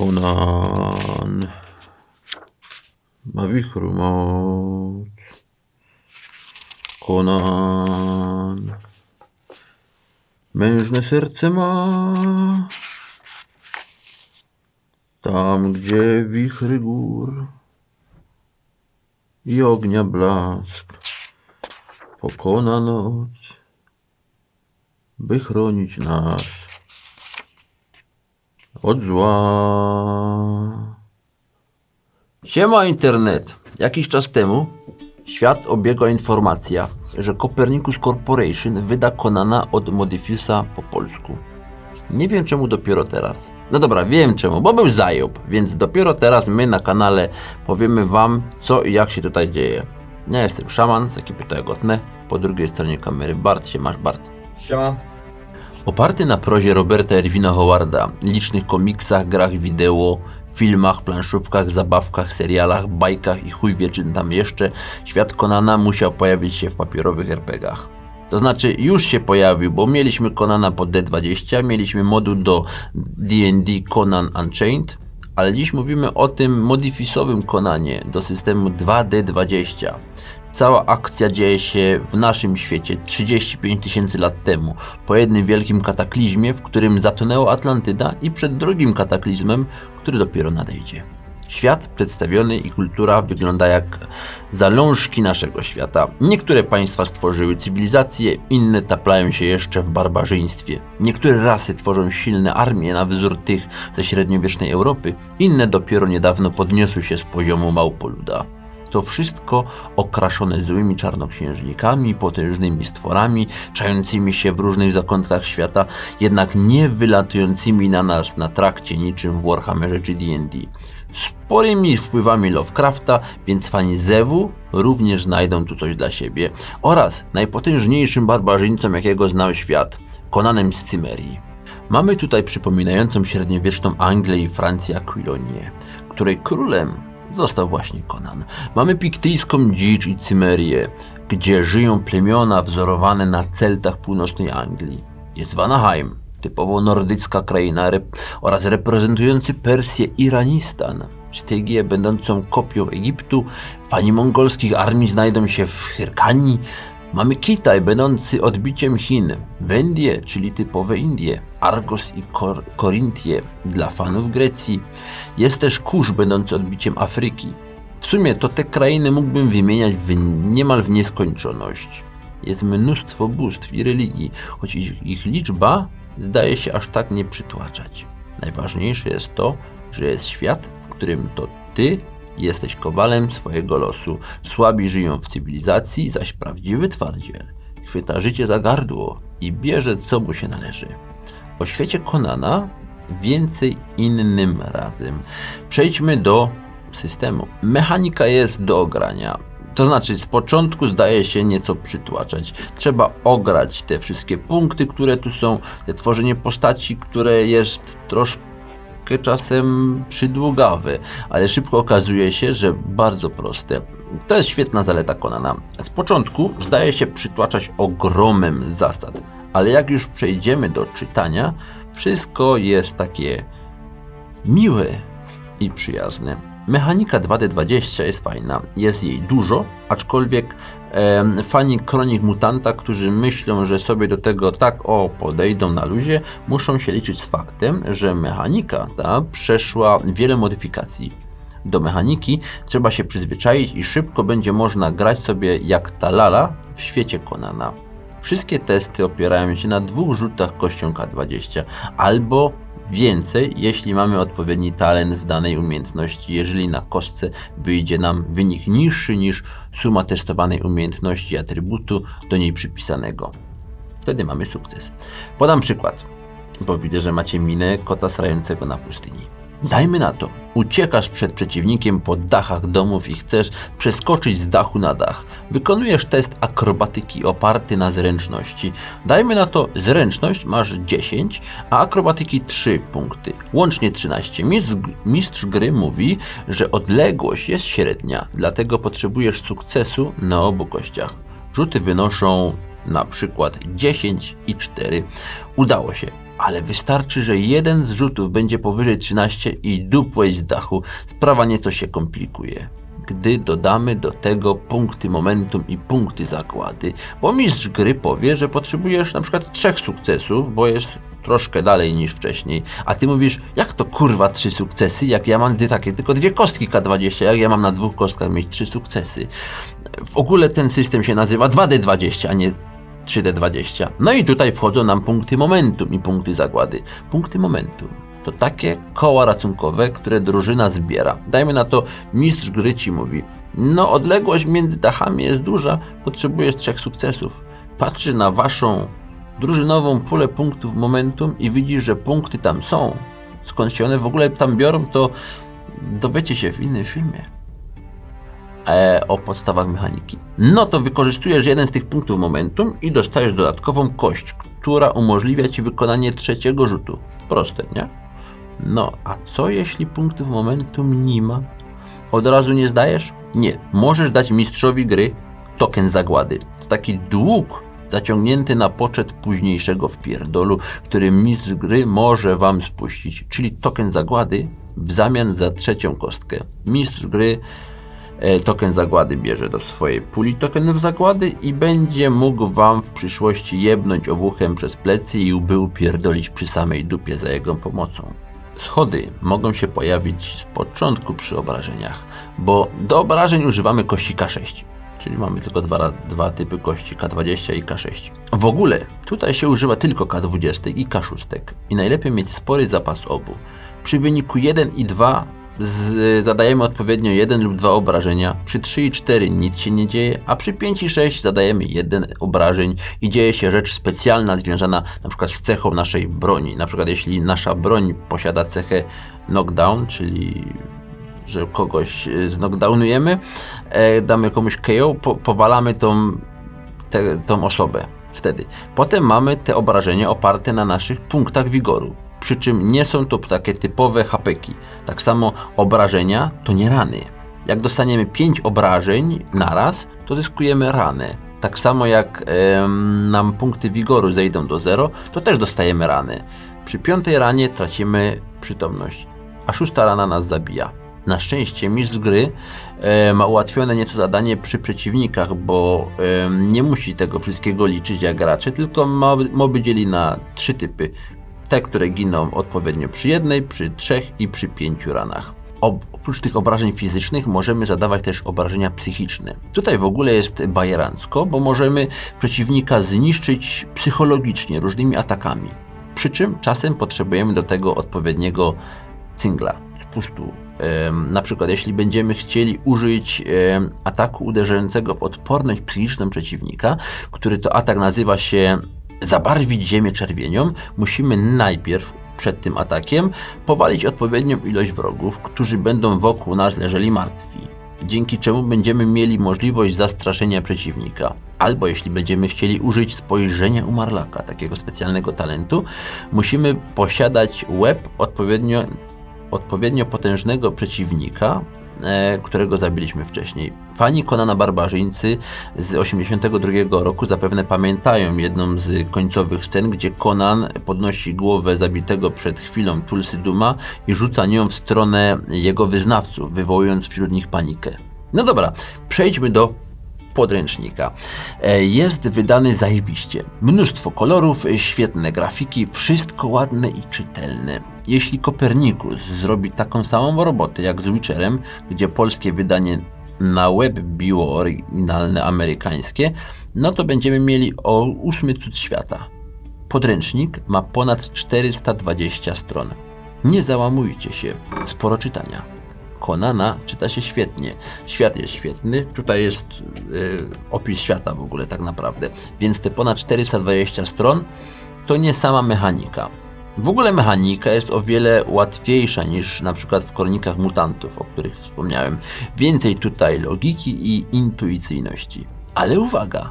Konan ma wichru moc. Konan mężne serce ma. Tam, gdzie wichry gór i ognia blask pokona noc, by chronić nas od zła. Siema internet. Jakiś czas temu świat obiegła informacja, że Copernicus Corporation wyda Konana od Modifiusa po polsku. Nie wiem czemu dopiero teraz. No dobra, wiem czemu, bo był zajob, więc dopiero teraz my na kanale powiemy wam co i jak się tutaj dzieje. Ja jestem szaman z ekipy Tojagotne, po drugiej stronie kamery Bart, się masz Bart. Siema. Oparty na prozie Roberta Erwina Howarda, licznych komiksach, grach wideo, filmach, planszówkach, zabawkach, serialach, bajkach i chuj wie czym tam jeszcze, świat Konana musiał pojawić się w papierowych RPGach. To znaczy już się pojawił, bo mieliśmy Konana po D20, mieliśmy moduł do D&D Conan Unchained, ale dziś mówimy o tym modifisowym Konanie do systemu 2D20. Cała akcja dzieje się w naszym świecie 35 tysięcy lat temu, po jednym wielkim kataklizmie, w którym zatonęła Atlantyda i przed drugim kataklizmem, który dopiero nadejdzie. Świat przedstawiony i kultura wygląda jak zalążki naszego świata. Niektóre państwa stworzyły cywilizację, inne taplają się jeszcze w barbarzyństwie. Niektóre rasy tworzą silne armie na wzór tych ze średniowiecznej Europy, inne dopiero niedawno podniosły się z poziomu małpoluda. To wszystko okraszone złymi czarnoksiężnikami, potężnymi stworami, czającymi się w różnych zakątkach świata, jednak nie wylatującymi na nas na trakcie niczym w Warhammerze czy D&D. Sporymi wpływami Lovecrafta, więc fani Zewu również znajdą tu coś dla siebie. Oraz najpotężniejszym barbarzyńcą, jakiego znał świat, Konanem z Cymerii. Mamy tutaj przypominającą średniowieczną Anglię i Francję Aquilonię, której królem został właśnie Conan. Mamy piktyjską dzicz i Cymerię, gdzie żyją plemiona wzorowane na Celtach północnej Anglii. Jest Vanaheim, typowo nordycka kraina rep- oraz reprezentujący Persję Iranistan. Stygię będącą kopią Egiptu, fani mongolskich armii znajdą się w Hyrkanii, Mamy Kitaj, będący odbiciem Chin, Wędie, czyli typowe Indie, Argos i Kor Korintie dla fanów Grecji. Jest też Kusz, będący odbiciem Afryki. W sumie to te krainy mógłbym wymieniać w niemal w nieskończoność. Jest mnóstwo bóstw i religii, choć ich, ich liczba zdaje się aż tak nie przytłaczać. Najważniejsze jest to, że jest świat, w którym to ty Jesteś kowalem swojego losu. Słabi żyją w cywilizacji, zaś prawdziwy twardziel chwyta życie za gardło i bierze co mu się należy. O świecie Konana więcej innym razem. Przejdźmy do systemu. Mechanika jest do ogrania. To znaczy, z początku zdaje się nieco przytłaczać. Trzeba ograć te wszystkie punkty, które tu są, tworzenie postaci, które jest troszkę czasem przydługawy, ale szybko okazuje się, że bardzo proste. To jest świetna zaleta Konana. Z początku zdaje się przytłaczać ogromem zasad, ale jak już przejdziemy do czytania, wszystko jest takie miłe i przyjazne. Mechanika 2D20 jest fajna, jest jej dużo, aczkolwiek em, fani Kronik Mutanta, którzy myślą, że sobie do tego tak o podejdą na luzie, muszą się liczyć z faktem, że mechanika ta przeszła wiele modyfikacji. Do mechaniki trzeba się przyzwyczaić i szybko będzie można grać sobie jak ta lala w świecie Konana. Wszystkie testy opierają się na dwóch rzutach kością K20 albo więcej, jeśli mamy odpowiedni talent w danej umiejętności, jeżeli na kostce wyjdzie nam wynik niższy niż suma testowanej umiejętności atrybutu do niej przypisanego. Wtedy mamy sukces. Podam przykład, bo widzę, że macie minę kota srającego na pustyni. Dajmy na to, uciekasz przed przeciwnikiem po dachach domów i chcesz przeskoczyć z dachu na dach. Wykonujesz test akrobatyki oparty na zręczności. Dajmy na to, zręczność masz 10, a akrobatyki 3 punkty, łącznie 13. Mistrz, mistrz gry mówi, że odległość jest średnia, dlatego potrzebujesz sukcesu na obu kościach. Rzuty wynoszą na przykład 10 i 4. Udało się. Ale wystarczy, że jeden z rzutów będzie powyżej 13 i dupłeś z dachu. Sprawa nieco się komplikuje. Gdy dodamy do tego punkty momentum i punkty zakłady, bo mistrz gry powie, że potrzebujesz na przykład trzech sukcesów, bo jest troszkę dalej niż wcześniej, a ty mówisz, jak to kurwa trzy sukcesy, jak ja mam takie, tylko dwie kostki K20, jak ja mam na dwóch kostkach mieć trzy sukcesy. W ogóle ten system się nazywa 2D20, a nie 3D20. No i tutaj wchodzą nam punkty momentum i punkty zagłady. Punkty momentum to takie koła ratunkowe, które drużyna zbiera. Dajmy na to, mistrz gry ci mówi, no odległość między dachami jest duża, potrzebujesz trzech sukcesów. Patrzy na waszą drużynową pulę punktów momentum i widzi, że punkty tam są. Skąd się one w ogóle tam biorą, to dowiecie się w innym filmie e, o podstawach mechaniki. No to wykorzystujesz jeden z tych punktów momentum i dostajesz dodatkową kość, która umożliwia ci wykonanie trzeciego rzutu. Proste, nie? No, a co jeśli punktów momentum nie ma? Od razu nie zdajesz? Nie. Możesz dać mistrzowi gry token zagłady. To taki dług zaciągnięty na poczet późniejszego wpierdolu, który mistrz gry może wam spuścić, czyli token zagłady w zamian za trzecią kostkę. Mistrz gry token zagłady bierze do swojej puli tokenów zagłady i będzie mógł wam w przyszłości jebnąć obuchem przez plecy i łby upierdolić przy samej dupie za jego pomocą. Schody mogą się pojawić z początku przy obrażeniach, bo do obrażeń używamy kości K6, czyli mamy tylko dwa, dwa typy kości K20 i K6. W ogóle tutaj się używa tylko K20 i K6 i najlepiej mieć spory zapas obu. Przy wyniku 1 i 2 z, zadajemy odpowiednio 1 lub 2 obrażenia, przy 3 i 4 nic się nie dzieje, a przy 5 i 6 zadajemy 1 obrażeń i dzieje się rzecz specjalna związana na przykład z cechą naszej broni. Na przykład jeśli nasza broń posiada cechę knockdown, czyli że kogoś e, knockdownujemy, e, damy komuś KO, po, powalamy tą, te, tą osobę wtedy. Potem mamy te obrażenia oparte na naszych punktach wigoru przy czym nie są to takie typowe hapeki. Tak samo obrażenia to nie rany. Jak dostaniemy 5 obrażeń naraz, to zyskujemy ranę. Tak samo jak em, nam punkty wigoru zejdą do 0, to też dostajemy rany. Przy piątej ranie tracimy przytomność, a szósta rana nas zabija. Na szczęście mistrz gry e, ma ułatwione nieco zadanie przy przeciwnikach, bo e, nie musi tego wszystkiego liczyć jak gracze, tylko moby dzieli na trzy typy te, które giną odpowiednio przy jednej, przy trzech i przy pięciu ranach. Oprócz tych obrażeń fizycznych możemy zadawać też obrażenia psychiczne. Tutaj w ogóle jest bajerancko, bo możemy przeciwnika zniszczyć psychologicznie różnymi atakami. Przy czym czasem potrzebujemy do tego odpowiedniego cyngla, spustu. Na przykład jeśli będziemy chcieli użyć ataku uderzającego w odporność psychiczną przeciwnika, który to atak nazywa się zabarwić ziemię czerwienią, musimy najpierw przed tym atakiem powalić odpowiednią ilość wrogów, którzy będą wokół nas leżeli martwi. Dzięki czemu będziemy mieli możliwość zastraszenia przeciwnika. Albo jeśli będziemy chcieli użyć spojrzenia umarlaka, takiego specjalnego talentu, musimy posiadać łeb odpowiednio, odpowiednio potężnego przeciwnika, którego zabiliśmy wcześniej. Fani Konana Barbarzyńcy z 1982 roku zapewne pamiętają jedną z końcowych scen, gdzie Conan podnosi głowę zabitego przed chwilą Tulsy Duma i rzuca nią w stronę jego wyznawców, wywołując wśród nich panikę. No dobra, przejdźmy do podręcznika. E, jest wydany zajebiście. Mnóstwo kolorów, świetne grafiki, wszystko ładne i czytelne. Jeśli Kopernikus zrobi taką samą robotę jak z Witcherem, gdzie polskie wydanie na web biło oryginalne amerykańskie, no to będziemy mieli o ósmy cud świata. Podręcznik ma ponad 420 stron. Nie załamujcie się, sporo czytania. Konana czyta się świetnie. Świat jest świetny, tutaj jest y, opis świata w ogóle tak naprawdę. Więc te ponad 420 stron to nie sama mechanika. W ogóle mechanika jest o wiele łatwiejsza niż na przykład w kronikach mutantów, o których wspomniałem. Więcej tutaj logiki i intuicyjności. Ale uwaga!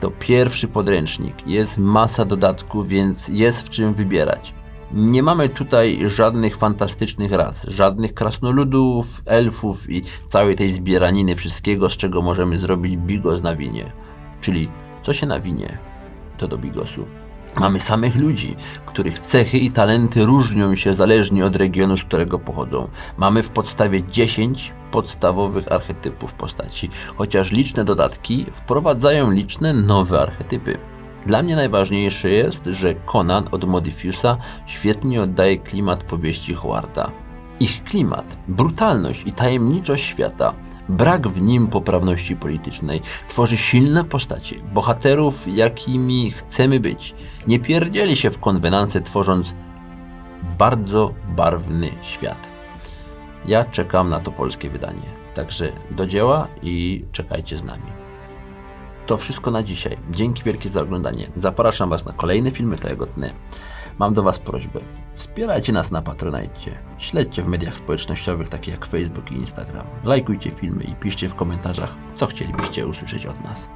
To pierwszy podręcznik, jest masa dodatków, więc jest w czym wybierać. Nie mamy tutaj żadnych fantastycznych ras, żadnych krasnoludów, elfów i całej tej zbieraniny wszystkiego, z czego możemy zrobić bigos na winie. Czyli co się nawinie, to do bigosu. Mamy samych ludzi, których cechy i talenty różnią się zależnie od regionu, z którego pochodzą. Mamy w podstawie 10 podstawowych archetypów postaci, chociaż liczne dodatki wprowadzają liczne nowe archetypy. Dla mnie najważniejsze jest, że Conan od Modifiusa świetnie oddaje klimat powieści Howarda. Ich klimat, brutalność i tajemniczość świata, brak w nim poprawności politycznej, tworzy silne postacie, bohaterów, jakimi chcemy być. Nie pierdzieli się w konwenanse, tworząc bardzo barwny świat. Ja czekam na to polskie wydanie. Także do dzieła i czekajcie z nami. To wszystko na dzisiaj. Dzięki wielkie za oglądanie. Zapraszam Was na kolejne filmy tego dnia. Mam do Was prośbę. Wspierajcie nas na Patronite. Śledźcie w mediach społecznościowych takich jak Facebook i Instagram. Lajkujcie filmy i piszcie w komentarzach, co chcielibyście usłyszeć od nas.